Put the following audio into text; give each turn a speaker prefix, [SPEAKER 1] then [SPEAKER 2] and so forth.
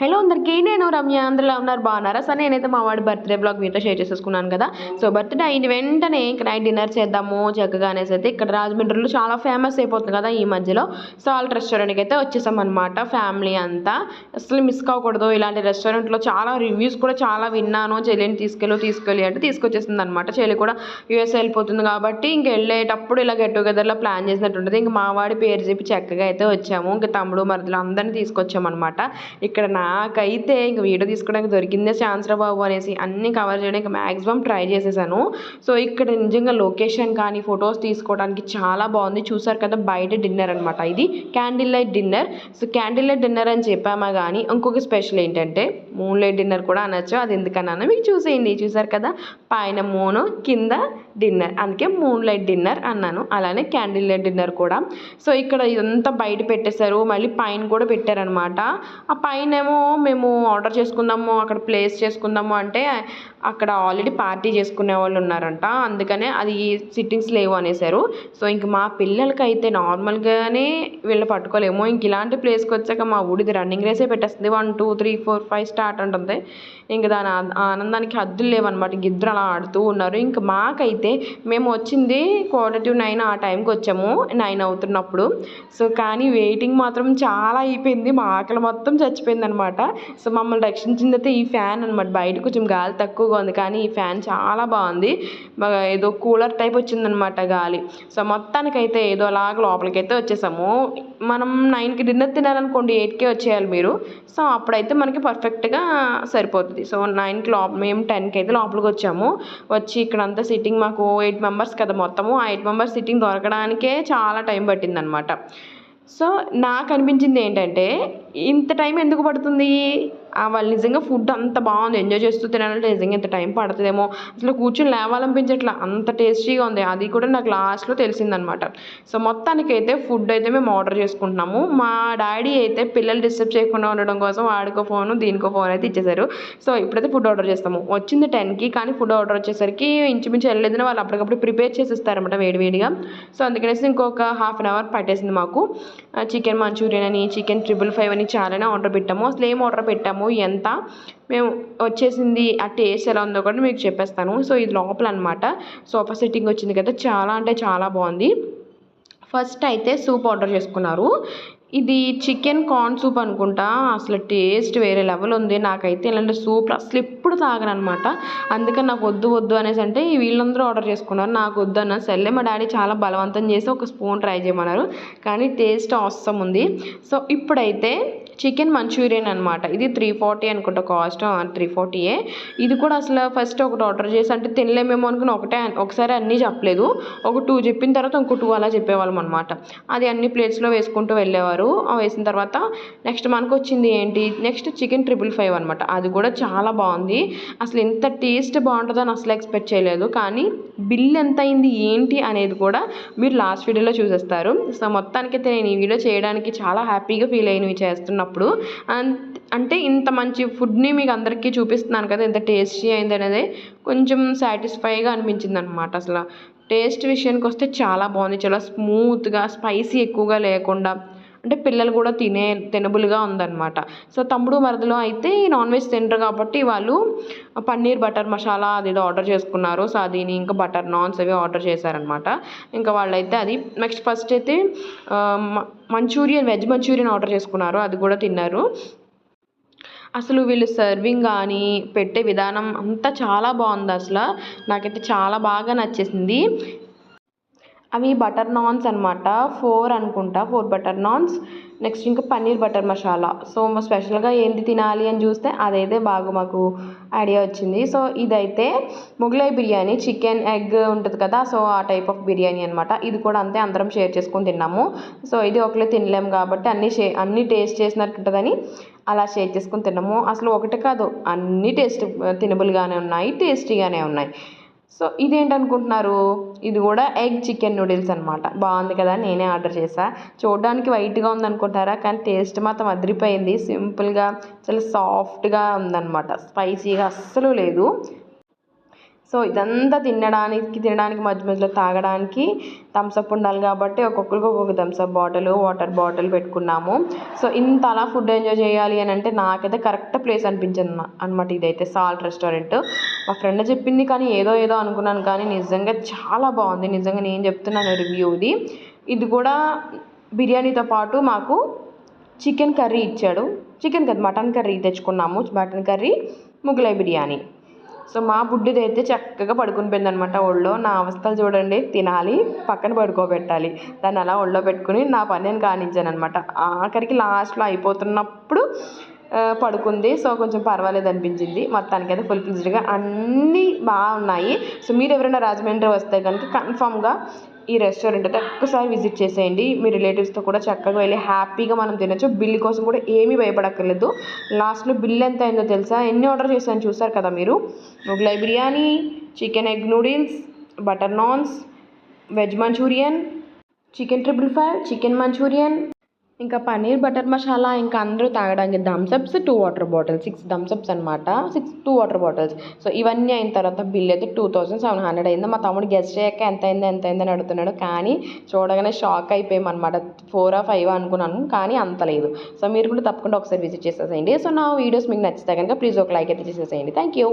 [SPEAKER 1] Hello అందరికీ నేను రమ్య అందరిలో ఉన్నారు? బాగున్నారా? సో నేనైతే మా వాడి బర్త్డే బ్లాగ్ మీతో షేర్ చేసేసుకున్నాను కదా. సో బర్త్డే అయిన వెంటనే ఇక్కడ నైట్ డిన్నర్ చేద్దాము చక్కగా అనేసి అయితే ఇక్కడ రాజమండ్రిలో చాలా ఫేమస్ అయిపోతుంది కదా ఈ మధ్యలో. సో వాళ్ళ రెస్టారెంట్కి అయితే వచ్చేసాం అనమాట ఫ్యామిలీ అంతా. అసలు మిస్ కాకూడదు ఇలాంటి రెస్టారెంట్లో చాలా రివ్యూస్ కూడా చాలా విన్నాను. చెల్లిని తీసుకెళ్ళు తీసుకెళ్ళి అంటే తీసుకొచ్చేసింది అనమాట చెల్లి కూడా యూఎస్ వెళ్ళిపోతుంది కాబట్టి ఇంక వెళ్ళేటప్పుడు ఇలా గెట్ టుగెదర్లో ప్లాన్ చేసినట్టు ఉంటుంది ఇంక మా వాడి పేరు చెప్పి చక్కగా అయితే వచ్చాము. ఇంకా తమ్ముడు మరదలు అందరినీ తీసుకొచ్చామన్నమాట. ఇక్కడ నా నాకైతే ఇంక వీడియో తీసుకోవడానికి దొరికిందే ఛాన్స్ రా బాబు అనేసి అన్నీ కవర్ చేయడానికి మ్యాక్సిమం ట్రై చేసేసాను. సో ఇక్కడ నిజంగా లొకేషన్ కానీ ఫొటోస్ తీసుకోవడానికి చాలా బాగుంది. చూసారు కదా బయట డిన్నర్ అనమాట ఇది. Candle light dinner so candle light dinner అని చెప్పామా కానీ ఇంకొక స్పెషల్ ఏంటంటే మూన్ లైట్ డిన్నర్ కూడా అనొచ్చు. అది ఎందుకన్నా మీకు చూసేయండి. చూసారు కదా పైన మూను కింద డిన్నర్ అందుకే మూన్ లైట్ డిన్నర్ అన్నాను. అలానే క్యాండిల్ లైట్ డిన్నర్ కూడా. సో ఇక్కడ ఇదంతా బయట పెట్టేశారు. మళ్ళీ పైన కూడా పెట్టారనమాట ఆ పైన ఏమో మేము ఆర్డర్ చేసుకుందాము అక్కడ ప్లేస్ చేసుకుందాము అంటే అక్కడ ఆల్రెడీ పార్టీ చేసుకునే వాళ్ళు ఉన్నారంట. అందుకనే అది సిట్టింగ్స్ లేవు అనేసారు సో ఇంక మా పిల్లలకైతే నార్మల్గానే వీళ్ళు పట్టుకోలేము. ఇంక ఇలాంటి ప్లేస్కి వచ్చాక మా ఊడిది రన్నింగ్ రేసే పెట్టేస్తుంది. One two three four five start ఉంటుంది ఇంక దాని ఆనందానికి హద్దులు లేవన్నమాట ఇంక ఇద్దరు అలా ఆడుతూ ఉన్నారు. ఇంక మాకైతే మేము వచ్చింది క్వార్టర్ టు నైన్ ఆ టైంకి వచ్చాము. నైన్ అవుతున్నప్పుడు. సో కానీ వెయిటింగ్ మాత్రం చాలా అయిపోయింది. మా ఆకలి మొత్తం చచ్చిపోయింది అనమాట సో మమ్మల్ని రక్షించింది అయితే ఈ ఫ్యాన్ అనమాట బయట కొంచెం గాలి తక్కువ తక్కువగా ఉంది. కానీ ఈ ఫ్యాన్ చాలా బాగుంది. బాగా ఏదో కూలర్ టైప్ వచ్చిందనమాట గాలి. సో మొత్తానికైతే ఏదో అలాగ లోపలికైతే వచ్చేసాము. మనం నైన్కి డిన్నర్ తినాలనుకోండి ఎయిట్కే వచ్చేయాలి మీరు. సో అప్పుడైతే మనకి పర్ఫెక్ట్గా సరిపోతుంది. సో నైన్కి లోప మేము టెన్కి అయితే లోపలికి వచ్చాము. వచ్చి ఇక్కడంతా సిట్టింగ్ మాకు ఎయిట్ మెంబర్స్ కదా మొత్తము. ఆ ఎయిట్ మెంబర్స్ సిట్టింగ్ దొరకడానికే చాలా టైం పట్టిందనమాట. సో నాకు అనిపించింది ఏంటంటే ఇంత టైం ఎందుకు పడుతుంది? వాళ్ళు నిజంగా ఫుడ్ అంత బాగుంది ఎంజాయ్ చేస్తూ తినాలంటే నిజంగా ఇంత టైం పడుతుందేమో. అసలు కూర్చొని లేవాలనిపించట్లా అంత టేస్టీగా ఉంది. అది కూడా నాకు లాస్ట్లో తెలిసిందనమాట. సో మొత్తానికైతే ఫుడ్ అయితే మేము ఆర్డర్ చేసుకుంటున్నాము. మా డాడీ అయితే పిల్లలు డిస్టర్బ్ చేయకుండా ఉండడం కోసం వాడికో ఫోను దీనికో ఫోన్ అయితే ఇచ్చేసారు సో ఇప్పుడైతే ఫుడ్ ఆర్డర్ చేస్తాము. వచ్చింది టెన్కి కానీ ఫుడ్ ఆర్డర్ వచ్చేసరికి ఇంచుమించు వెళ్ళలేదని వాళ్ళు అప్పటికప్పుడు ప్రిపేర్ చేసిస్తారనమాట వేడివేడిగా. సో అందుకనేసి ఇంకొక హాఫ్ అన్ అవర్ పట్టేసింది మాకు. చికెన్ మంచూరియన్ అని చికెన్ ట్రిపుల్ ఫైవ్ అని చాలానే ఆర్డర్ పెట్టాము. అసలు ఏం ఆర్డర్ పెట్టాము? ఎంత? మేము వచ్చేసింది ఆ టేస్ట్ ఎలా ఉందో కూడా మీకు చెప్పేస్తాను. సో ఇది లోపల అనమాట సోఫా సెట్టింగ్ వచ్చింది కదా చాలా అంటే చాలా బాగుంది. ఫస్ట్ అయితే సూప్ ఆర్డర్ చేసుకున్నారు. ఇది చికెన్ కార్న్ సూప్ అనుకుంటా. అసలు టేస్ట్ వేరే లెవెల్ ఉంది. నాకైతే ఇలాంటి సూప్ అసలు ఎప్పుడు తాగను అనమాట అందుకని నాకు వద్దు వద్దు అనేసి అంటే వీళ్ళందరూ ఆర్డర్ చేసుకున్నారు. నాకు వద్దు అన్న సర్లే మా డాడీ చాలా బలవంతం చేసి ఒక స్పూన్ ట్రై చేయమన్నారు. కానీ టేస్ట్ అవసరం ఉంది. సో ఇప్పుడైతే చికెన్ మంచూరియన్ అనమాట ఇది త్రీ ఫార్టీ అనుకుంటా కాస్ట్ త్రీ ఫార్టీయే ఇది కూడా అసలు ఫస్ట్ ఒకటి ఆర్డర్ చేసి అంటే తినలేమేమో అనుకుని ఒకటే ఒకసారి అన్నీ చెప్పలేదు. ఒక టూ చెప్పిన తర్వాత ఇంకో టూ అలా చెప్పేవాళ్ళం అనమాట అది అన్ని ప్లేట్స్లో వేసుకుంటూ వెళ్ళేవారు. ఆ వేసిన తర్వాత నెక్స్ట్ మనకు వచ్చింది ఏంటి? నెక్స్ట్ చికెన్ ట్రిపుల్ ఫైవ్ అనమాట అది కూడా చాలా బాగుంది. అసలు ఎంత టేస్ట్ బాగుంటుందని అసలు ఎక్స్పెక్ట్ చేయలేదు. కానీ బిల్ ఎంత అయింది ఏంటి అనేది కూడా మీరు లాస్ట్ వీడియోలో చూసేస్తారు. సో మొత్తానికైతే నేను ఈ వీడియో చేయడానికి చాలా హ్యాపీగా ఫీల్ అయినవి చేస్తున్నప్పుడు అన్- అంటే ఇంత మంచి ఫుడ్ని మీకు అందరికీ చూపిస్తున్నాను కదా ఎంత టేస్టీ అయింది అనేది కొంచెం సాటిస్ఫైగా అనిపించింది అనమాట అసలు. టేస్ట్ విషయానికి వస్తే చాలా బాగుంది. చాలా స్మూత్గా స్పైసీ ఎక్కువగా లేకుండా అంటే పిల్లలు కూడా తినే తినబుల్గా ఉందన్నమాట. సో తమ్ముడు మరదలో అయితే నాన్ వెజ్ తింటారు కాబట్టి వాళ్ళు పన్నీర్ బటర్ మసాలా అది ఏదో ఆర్డర్ చేసుకున్నారు. సో అది ఇంకా బటర్ నాన్స్ అవి ఆర్డర్ చేశారనమాట ఇంకా వాళ్ళైతే అది నెక్స్ట్ ఫస్ట్ అయితే మ- మంచూరియన్ వెజ్ మంచూరియన్ ఆర్డర్ చేసుకున్నారు. అది కూడా తిన్నారు. అసలు వీళ్ళు సర్వింగ్ కానీ పెట్టే విధానం అంతా చాలా బాగుంది అసలు. నాకైతే చాలా బాగా నచ్చేసింది. అవి బటర్ నాన్స్ అనమాట ఫోర్ అనుకుంటా ఫోర్ బటర్ నాన్స్. నెక్స్ట్ ఇంకా పన్నీర్ బటర్ మసాలా. సో స్పెషల్గా ఏంటి తినాలి అని చూస్తే అదైతే బాగా మాకు ఐడియా వచ్చింది. సో ఇదైతే మొగలై బిర్యానీ చికెన్ ఎగ్ ఉంటుంది కదా సో ఆ టైప్ ఆఫ్ బిర్యానీ అనమాట ఇది కూడా అంతే అందరం షేర్ చేసుకొని తిన్నాము. సో ఇది ఒకలే తినలేము కాబట్టి అన్నీ షే అన్నీ టేస్ట్ చేసినట్టు ఉంటుందని అలా షేర్ చేసుకొని తిన్నాము. అసలు ఒకటి కాదు అన్నీ టేస్ట్ తినబుల్గానే ఉన్నాయి టేస్టీగానే ఉన్నాయి. సో ఇదేంటనుకుంటున్నారు? ఇది కూడా ఎగ్ చికెన్ నూడిల్స్ అనమాట బాగుంది కదా నేనే ఆర్డర్ చేసా చూడడానికి వైట్గా ఉందనుకుంటారా? కానీ టేస్ట్ మాత్రం అదిరిపోయింది. సింపుల్గా చాలా సాఫ్ట్గా ఉందన్నమాట. స్పైసీగా అస్సలు లేదు. సో ఇదంతా తినడానికి తినడానికి మధ్య మధ్యలో తాగడానికి థమ్స్అప్ ఉండాలి కాబట్టి ఒక్కొక్కరికి ఒక్కొక్క Thums Up bottle water bottle పెట్టుకున్నాము. సో ఇంత అలా ఫుడ్ ఎంజాయ్ చేయాలి అని అంటే నాకైతే కరెక్ట్ ప్లేస్ అనిపించింది అనమాట ఇదైతే సాల్ట్ రెస్టారెంట్ మా ఫ్రెండ్ చెప్పింది కానీ ఏదో ఏదో అనుకున్నాను కానీ నిజంగా చాలా బాగుంది. నిజంగా నేను చెప్తున్నాను రివ్యూది ఇది. కూడా బిర్యానీతో పాటు మాకు చికెన్ కర్రీ ఇచ్చాడు. చికెన్ కదా మటన్ కర్రీ తెచ్చుకున్నాము. Mutton curry Mughlai biryani. So మా బుడ్డిది అయితే చక్కగా పడుకుని పోయిందనమాట ఒళ్ళో. నా అవస్థలు చూడండి తినాలి పక్కన పడుకోబెట్టాలి. దాన్ని అలా ఒళ్ళో పెట్టుకుని నా పని నేను కానించాను అనమాట ఆఖరికి లాస్ట్లో అయిపోతున్నప్పుడు పడుకుంది. సో కొంచెం పర్వాలేదు అనిపించింది. మొత్తానికి అయితే ఫుల్ ఫ్లెజ్డ్గా అన్నీ బాగున్నాయి. సో మీరు ఎవరైనా రాజమండ్రి వస్తే కనుక కన్ఫామ్గా ఈ రెస్టారెంట్ అయితే ఒక్కసారి విజిట్ చేసేయండి. మీ రిలేటివ్స్తో కూడా చక్కగా వెళ్ళి హ్యాపీగా మనం తినచ్చు. బిల్ కోసం కూడా ఏమీ భయపడక్కర్లేదు. లాస్ట్లో బిల్ ఎంత అయిందో తెలుసా? ఎన్ని ఆర్డర్ చేశాను చూసారు కదా మీరు? Mughlai biryani chicken egg noodles butter naans veg manchurian chicken triple five chicken manchurian ఇంకా పన్నీర్ బటర్ మసాలా ఇంకా అందరూ తాగడానికి Thums Ups two water bottles six Thums Ups అనమాట six two water bottles. So ఇవన్నీ అయిన తర్వాత బిల్ అయితే టూ థౌసండ్ సెవెన్ హండ్రెడ్ అయింది. మా తమ్ముడు గెస్ట్ చేయక ఎంత అయింది ఎంత అయిందని అడుగుతున్నాడు. కానీ చూడగానే షాక్ అయిపోయామన్నమాట. అనమాట ఫోర్ ఆ ఫైవ్ అనుకున్నాను కానీ అంత లేదు. సో మీరు కూడా తప్పకుండా ఒకసారి విజిట్ చేసేసేయండి. సో నా వీడియోస్ మీకు నచ్చితే కనుక ప్లీజ్ ఒక లైక్ అయితే చేసేసేయండి. Thank you.